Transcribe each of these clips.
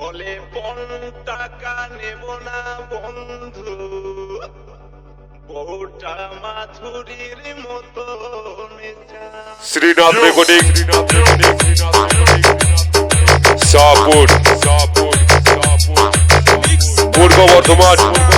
বলে পন টাকা নেব না বন্ধু। বউটা মাধুরীর মতো Srinath recording সাপুর। Purba Bardhaman. Purba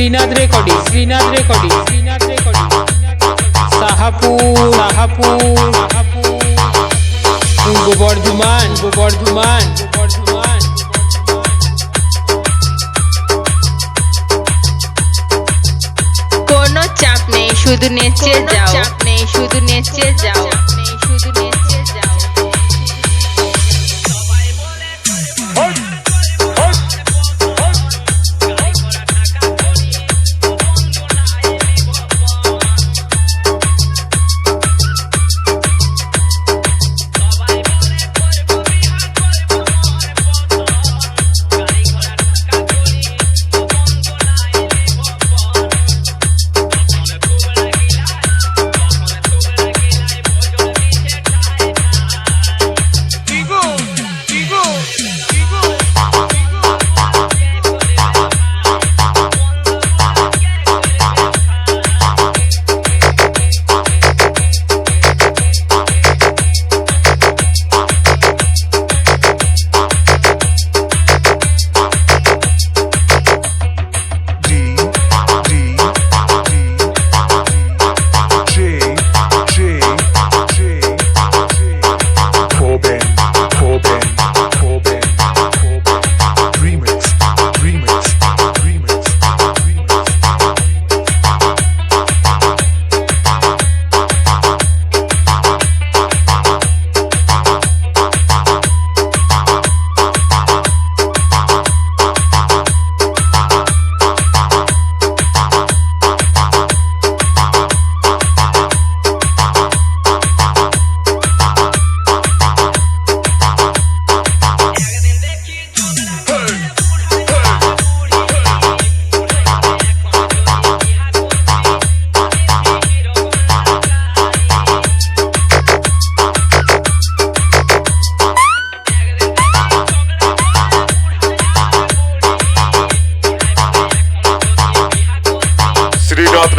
Srinath recording Srinath recording Srinath recording Sahapur Sahapur Sahapur Purba Bardhaman Purba Bardhaman পূর্ব বর্ধমান। কোনো চাপ নেই শুধু নেচে যাও। চাপ নেই শুধু নেচে যাও।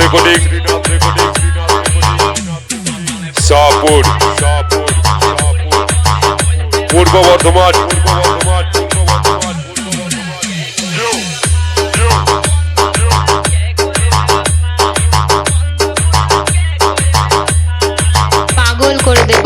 রেকর্ডিং শাহপুর পূর্ব বর্ধমান পাগল করে দেব।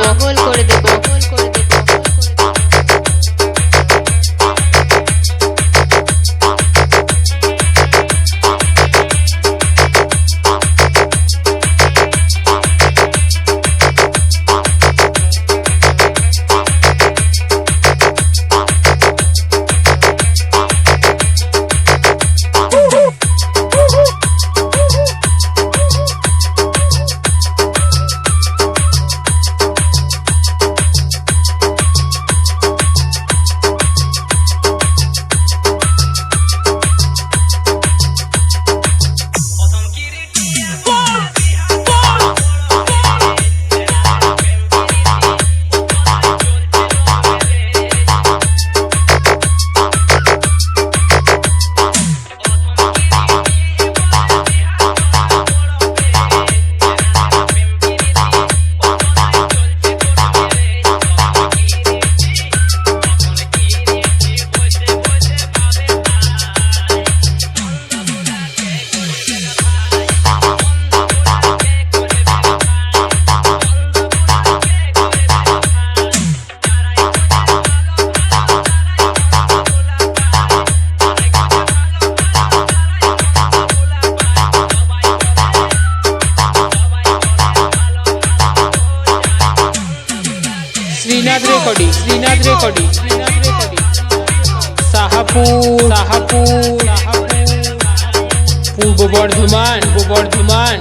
রেকর্ডিং শ্রীনাথ রেকর্ডিং সাহাপুর সাহাপুর পূর্ব বর্ধমান পূর্ব বর্ধমান